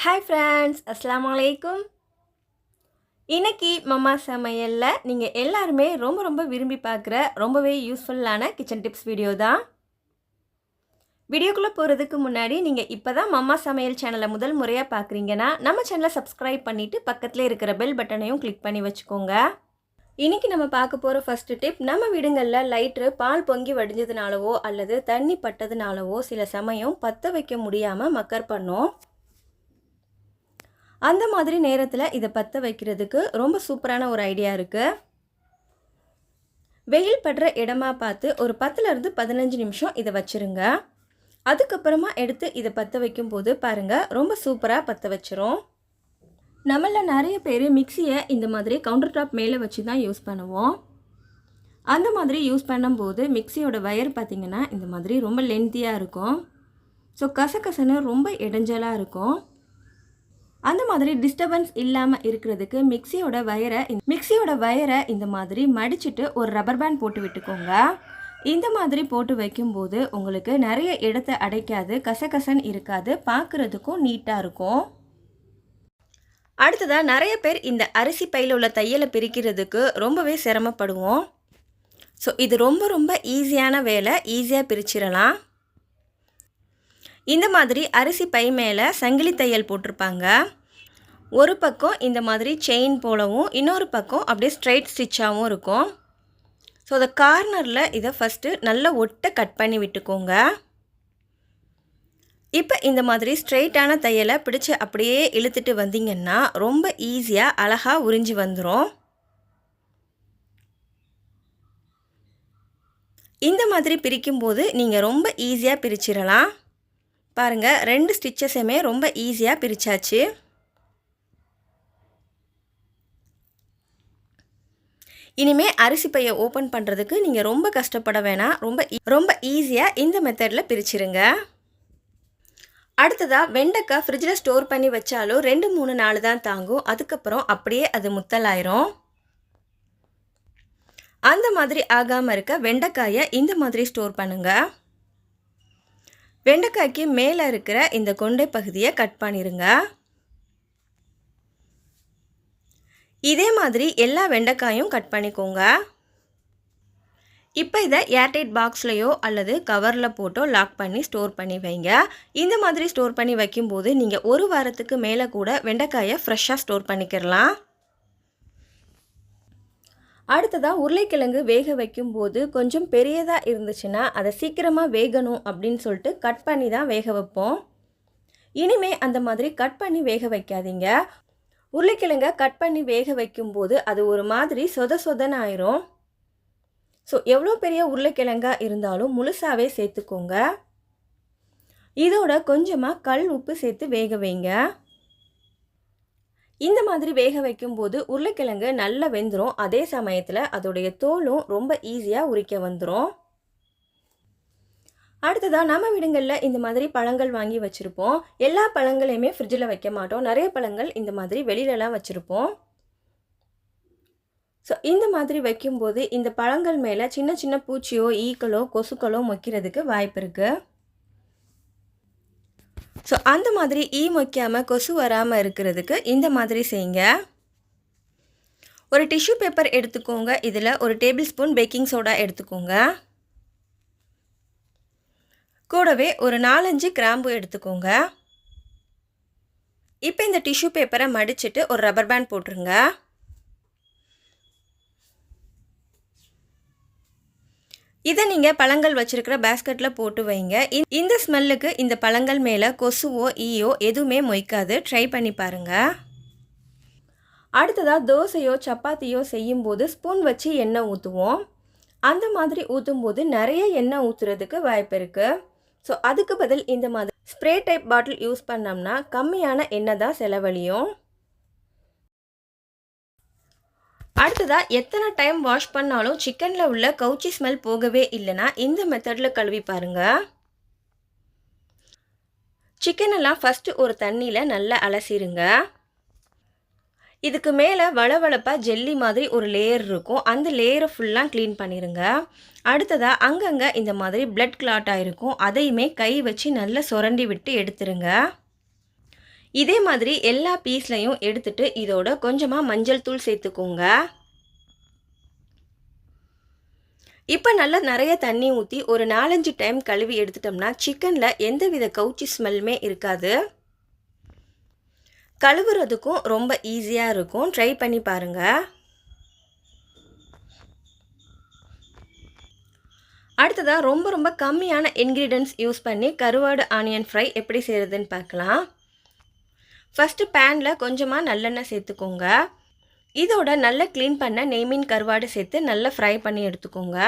Hi friends அஸ்லாம் வலைக்கும் இன்றைக்கி மம்மா சமையலில் நீங்கள் எல்லாருமே ரொம்ப ரொம்ப விரும்பி பார்க்குற ரொம்பவே யூஸ்ஃபுல்லான கிச்சன் டிப்ஸ் வீடியோ தான். வீடியோக்குள்ளே போகிறதுக்கு முன்னாடி நீங்கள் இப்போ தான் மம்மா சமையல் சேனலை முதல் முறையாக பார்க்குறீங்கன்னா நம்ம சேனலை சப்ஸ்கிரைப் பண்ணிவிட்டு பக்கத்தில் இருக்கிற பெல் பட்டனையும் கிளிக் பண்ணி வச்சுக்கோங்க. இன்றைக்கி நம்ம பார்க்க போகிற ஃபஸ்ட்டு டிப் நம்ம வீடுங்களில் லைட்ரு பால் பொங்கி வடிஞ்சதுனாலவோ அல்லது தண்ணி பட்டதுனாலவோ சில சமயம் பற்ற வைக்க முடியாமல் மக்கர் பண்ணோம். அந்த மாதிரி நேரத்தில் இதை பற்ற வைக்கிறதுக்கு ரொம்ப சூப்பரான ஒரு ஐடியா இருக்குது வெயில் படுற இடமா பார்த்து ஒரு பத்துலேருந்து பதினஞ்சு நிமிஷம் இதை வச்சுருங்க. அதுக்கப்புறமா எடுத்து இதை பற்ற வைக்கும்போது பாருங்கள் ரொம்ப சூப்பராக பற்ற வச்சிரும். நம்மள நிறைய பேர் மிக்சியை இந்த மாதிரி கவுண்டர் டாப் மேலே வச்சு தான் யூஸ் பண்ணுவோம். அந்த மாதிரி யூஸ் பண்ணும்போது மிக்சியோட வயர் பார்த்திங்கன்னா இந்த மாதிரி ரொம்ப லென்த்தியாக இருக்கும். ஸோ கசகசன்னு ரொம்ப இடைஞ்சலாக இருக்கும். அந்த மாதிரி டிஸ்டர்பன்ஸ் இல்லாமல் இருக்கிறதுக்கு மிக்சியோட வயரை மிக்சியோட வயரை இந்த மாதிரி மடிச்சுட்டு ஒரு ரப்பர் பேண்ட் போட்டு விட்டுக்கோங்க. இந்த மாதிரி போட்டு வைக்கும்போது உங்களுக்கு நிறைய இடத்த அடைக்காது கசகசன் இருக்காது பார்க்குறதுக்கும் நீட்டாக இருக்கும். அடுத்ததாக நிறைய பேர் இந்த அரிசி பையில் உள்ள தையலை பிரிக்கிறதுக்கு ரொம்பவே சிரமப்படுவோம். ஸோ இது ரொம்ப ரொம்ப ஈஸியான வேலை ஈஸியாக பிரிச்சிடலாம் இந்த மாதிரி அரிசி பை மேலே சங்கிலி தையல் போட்டிருப்பாங்க. ஒரு பக்கம் இந்த மாதிரி செயின் போலவும் இன்னொரு பக்கம் அப்படியே ஸ்ட்ரைட் ஸ்டிச்சாகவும் இருக்கும். ஸோ அந்த கார்னரில் இதை ஃபஸ்ட்டு நல்லா ஒட்டை கட் பண்ணி விட்டுக்கோங்க. இப்போ இந்த மாதிரி ஸ்ட்ரெயிட்டான தையலை பிடிச்சி அப்படியே இழுத்துட்டு வந்தீங்கன்னா ரொம்ப ஈஸியாக அழகாக உறிஞ்சி வந்துடும் இந்த மாதிரி பிரிக்கும்போது நீங்கள் ரொம்ப ஈஸியாக பிரிச்சிடலாம் பாருங்கள் ரெண்டு ஸ்டிச்சஸுமே ரொம்ப ஈஸியாக பிரித்தாச்சு இனிமேல் அரிசி பையை ஓப்பன் பண்ணுறதுக்கு நீங்கள் ரொம்ப கஷ்டப்பட வேணாம். ரொம்ப e-, ரொம்ப ஈஸியாக இந்த மெத்தடில் பிரிச்சிருங்க. அடுத்ததாக வெண்டைக்காய் ஃப்ரிட்ஜில் ஸ்டோர் பண்ணி வச்சாலும் ரெண்டு மூணு நாள் தான் தாங்கும். அதுக்கப்புறம் அப்படியே அது முத்தலாயிரும். அந்த மாதிரி ஆகாமல் இருக்க வெண்டைக்காயை இந்த மாதிரி ஸ்டோர் பண்ணுங்கள் வெண்டைக்காய்க்கு மேலே இருக்கிற இந்த கொண்டை பகுதியை கட் பண்ணிடுங்க இதே மாதிரி எல்லா வெண்டைக்காயும் கட் பண்ணிக்கோங்க. இப்போ இதை ஏர்டைட் பாக்ஸ்லையோ அல்லது கவரில் போட்டோ லாக் பண்ணி ஸ்டோர் பண்ணி வைங்க. இந்த மாதிரி ஸ்டோர் பண்ணி வைக்கும்போது நீங்கள் ஒரு வாரத்துக்கு மேலே கூட வெண்டைக்காயை ஃப்ரெஷ்ஷாக ஸ்டோர் பண்ணிக்கிறலாம் அடுத்ததாக உருளைக்கிழங்கு வேக வைக்கும்போது கொஞ்சம் பெரியதாக இருந்துச்சுன்னா அதை சீக்கிரமாக வேகணும் அப்படின்னு சொல்லிட்டு கட் பண்ணி தான் வேக வைப்போம். இனிமே அந்த மாதிரி கட் பண்ணி வேக வைக்காதீங்க. உருளைக்கிழங்க கட் பண்ணி வேக வைக்கும்போது அது ஒரு மாதிரி சொத சொதன்னு ஆயிரும் ஸோ எவ்வளோ பெரிய உருளைக்கிழங்கா இருந்தாலும் முழுசாகவே சேர்த்துக்கோங்க. இதோட கொஞ்சமாக கல் உப்பு சேர்த்து வேக வைங்க. இந்த மாதிரி வேக வைக்கும்போது உருளைக்கிழங்கு நல்லா வெந்துடும் அதே சமயத்தில் அதோடைய தோலும் ரொம்ப ஈஸியாக உரிக்க வந்துடும் அடுத்ததாக நம்ம வீடுங்களில் இந்த மாதிரி பழங்கள் வாங்கி வச்சுருப்போம். எல்லா பழங்களையுமே ஃப்ரிட்ஜில் வைக்க மாட்டோம். நிறைய பழங்கள் இந்த மாதிரி வெளியிலலாம் வச்சுருப்போம். ஸோ இந்த மாதிரி வைக்கும்போது இந்த பழங்கள் மேலே சின்ன சின்ன பூச்சியோ ஈக்களோ கொசுக்களோ மொக்கிறதுக்கு வாய்ப்பு இருக்குது ஸோ அந்த மாதிரி ஈ மொக்காமல் கொசு வராமல் இருக்கிறதுக்கு இந்த மாதிரி செய்யுங்க. ஒரு டிஷ்யூ பேப்பர் எடுத்துக்கோங்க. இதில் ஒரு டேபிள் ஸ்பூன் பேக்கிங் சோடா எடுத்துக்கோங்க. கூடவே ஒரு நாலஞ்சு கிராம்பு எடுத்துக்கோங்க. இப்போ இந்த டிஷ்யூ பேப்பரை மடிச்சுட்டு ஒரு ரப்பர் பேண்ட் போட்டுருங்க. இதை நீங்கள் பழங்கள் வச்சுருக்கிற பேஸ்கெட்டில் போட்டு வைங்க. இந்த ஸ்மெல்லுக்கு இந்த பழங்கள் மேலே கொசுவோ ஈயோ எதுவுமே மொய்க்காது. ட்ரை பண்ணி பாருங்கள் அடுத்ததாக தோசையோ சப்பாத்தியோ செய்யும்போது ஸ்பூன் வச்சு எண்ணெய் ஊற்றுவோம் அந்த மாதிரி ஊற்றும்போது நிறைய எண்ணெய் ஊற்றுறதுக்கு வாய்ப்பு இருக்குது ஸோ அதுக்கு பதில் இந்த மாதிரி ஸ்ப்ரே டைப் பாட்டில் யூஸ் பண்ணோம்னா கம்மியான எண்ணெய் தான் செலவழியும். அடுத்ததாக எத்தனை டைம் வாஷ் பண்ணாலும் சிக்கனில் உள்ள கவுச்சி ஸ்மெல் போகவே இல்லைன்னா இந்த மெத்தடில் கழுவி பாருங்கள் சிக்கனெல்லாம் ஃபஸ்ட்டு ஒரு தண்ணியில் நல்லா அலசிடுங்க இதுக்கு மேலே வளவளப்பாக ஜெல்லி மாதிரி ஒரு லேயர் இருக்கும். அந்த லேயரை ஃபுல்லாக க்ளீன் பண்ணிடுங்க அடுத்ததாக அங்கங்கே இந்த மாதிரி பிளட் கிளாட் ஆகிருக்கும் அதையுமே கை வச்சு நல்லா சுரண்டி விட்டு எடுத்துருங்க. இதே மாதிரி எல்லா பீஸ்லையும் எடுத்துட்டு இதோட கொஞ்சமாக மஞ்சள் தூள் சேர்த்துக்கோங்க. இப்போ நல்லா நிறைய தண்ணி ஊற்றி ஒரு நாலஞ்சு டைம் கழுவி எடுத்துட்டோம்னா சிக்கனில் எந்தவித கவுச்சி ஸ்மெல்லுமே இருக்காது. கழுவுறதுக்கும் ரொம்ப ஈஸியாக இருக்கும். ட்ரை பண்ணி பாருங்கள் அடுத்ததாக ரொம்ப ரொம்ப கம்மியான இன்க்ரீடியன்ஸ் யூஸ் பண்ணி கருவாடு ஆனியன் ஃப்ரை எப்படி செய்கிறதுன்னு பார்க்கலாம். ஃபஸ்ட்டு பேனில் கொஞ்சமாக நல்லெண்ணெய் சேர்த்துக்கோங்க. இதோட நல்லா க்ளீன் பண்ண நெய்மீன் கருவாடு சேர்த்து நல்லா ஃப்ரை பண்ணி எடுத்துக்கோங்க.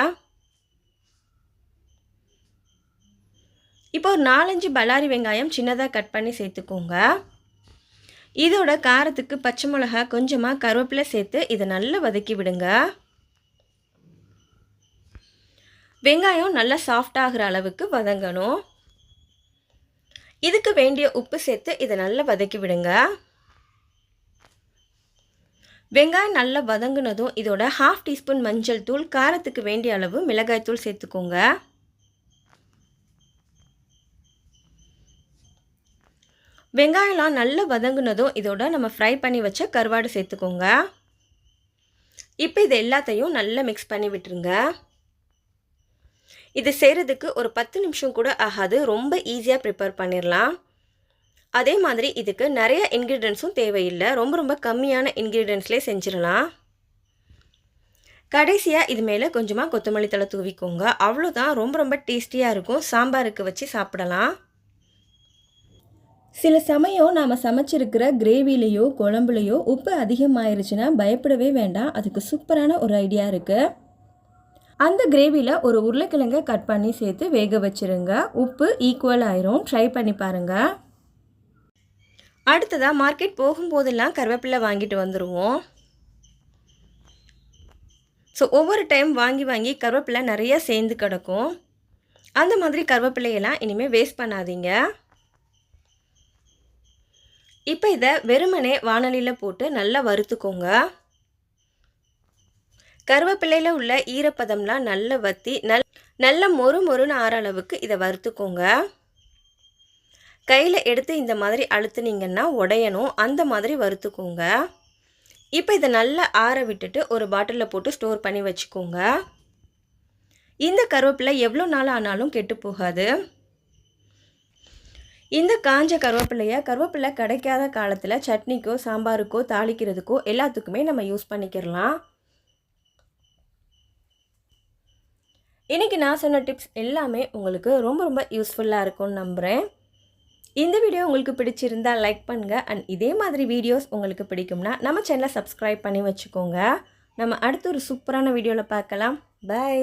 இப்போ ஒரு நாலஞ்சு பல்லாரி வெங்காயம் சின்னதாக கட் பண்ணி சேர்த்துக்கோங்க. இதோட காரத்துக்கு பச்சை மிளகா கொஞ்சமாக கருவேப்பிலை சேர்த்து இதை நல்லா வதக்கி விடுங்க. வெங்காயம் நல்லா சாஃப்டாகிற அளவுக்கு வதங்கணும். இதுக்கு வேண்டிய உப்பு சேர்த்து இதை நல்லா வதக்கி விடுங்க. வெங்காயம் நல்லா வதங்கினதும் இதோட ஹாஃப் டீஸ்பூன் மஞ்சள் தூள் காரத்துக்கு வேண்டிய அளவு மிளகாய் தூள் சேர்த்துக்கோங்க. வெங்காயம்லாம் நல்லா வதங்கினதும் இதோட நம்ம ஃப்ரை பண்ணி வச்ச கருவாடு சேர்த்துக்கோங்க. இப்போ இது எல்லாத்தையும் நல்லா மிக்ஸ் பண்ணி விட்டுருங்க. இது செய்கிறதுக்கு ஒரு பத்து நிமிஷம் கூட ஆகாது. ரொம்ப ஈஸியாக ப்ரிப்பேர் பண்ணிடலாம் அதே மாதிரி இதுக்கு நிறைய இன்க்ரீடியன்ஸும் தேவையில்லை. ரொம்ப ரொம்ப கம்மியான இன்க்ரீடியன்ஸ்லேயே செஞ்சிடலாம் கடைசியாக இது மேலே கொஞ்சமாக கொத்தமல்லி தலை தூவிக்கோங்க. அவ்வளோதான் ரொம்ப ரொம்ப டேஸ்டியாக இருக்கும். சாம்பாருக்கு வச்சு சாப்பிடலாம். சில சமயம் நாம் சமைச்சிருக்கிற கிரேவிலேயோ குழம்புலையோ உப்பு அதிகமாயிருச்சுன்னா பயப்படவே வேண்டாம். அதுக்கு சூப்பரான ஒரு ஐடியா இருக்குது அந்த கிரேவியில் ஒரு உருளைக்கிழங்கை கட் பண்ணி சேர்த்து வேக வச்சுருங்க. உப்பு ஈக்குவல் ஆயிரும். ட்ரை பண்ணி பாருங்கள் அடுத்ததாக மார்க்கெட் போகும்போதெல்லாம் கருவேப்பிலை வாங்கிட்டு வந்துடுவோம் ஸோ ஒவ்வொரு டைம் வாங்கி வாங்கி கருவேப்பிலை நிறைய சேர்ந்து கிடக்கும். அந்த மாதிரி கருவேப்பிலையெல்லாம் இனிமேல் வேஸ்ட் பண்ணாதீங்க. இப்போ இதை வெறுமனே வானலியில் போட்டு நல்லா வறுத்துக்கோங்க. கருவேப்பிலையில் உள்ள ஈரப்பதம்லாம் நல்லா வற்றி நல் நல்ல மொறு மொறுன்னு ஆற அளவுக்கு இதை வறுத்துக்கோங்க. கையில் எடுத்து இந்த மாதிரி அழுத்துனீங்கன்னா உடையணும். அந்த மாதிரி வறுத்துக்கோங்க. இப்போ இதை நல்லா ஆற விட்டுட்டு ஒரு பாட்டிலில் போட்டு ஸ்டோர் பண்ணி வச்சுக்கோங்க. இந்த கருவேப்பிலை எவ்வளோ நாள் ஆனாலும் கெட்டு போகாது. இந்த காஞ்ச கருவேப்பிலையை கருவேப்பிலை கிடைக்காத காலத்தில் சட்னிக்கோ சாம்பாருக்கோ தாளிக்கிறதுக்கோ எல்லாத்துக்குமே நம்ம யூஸ் பண்ணிக்கிறலாம். இன்றைக்கி நான் சொன்ன டிப்ஸ் எல்லாமே உங்களுக்கு ரொம்ப ரொம்ப யூஸ்ஃபுல்லாக இருக்கும்னு நம்புகிறேன் இந்த வீடியோ உங்களுக்கு பிடிச்சிருந்தா லைக் பண்ணுங்கள் அண்ட் இதே மாதிரி வீடியோஸ் உங்களுக்கு பிடிக்கும்னா நம்ம சேனலை சப்ஸ்கிரைப் பண்ணி வச்சுக்கோங்க. நம்ம அடுத்த ஒரு சூப்பரான வீடியோவில் பார்க்கலாம். பை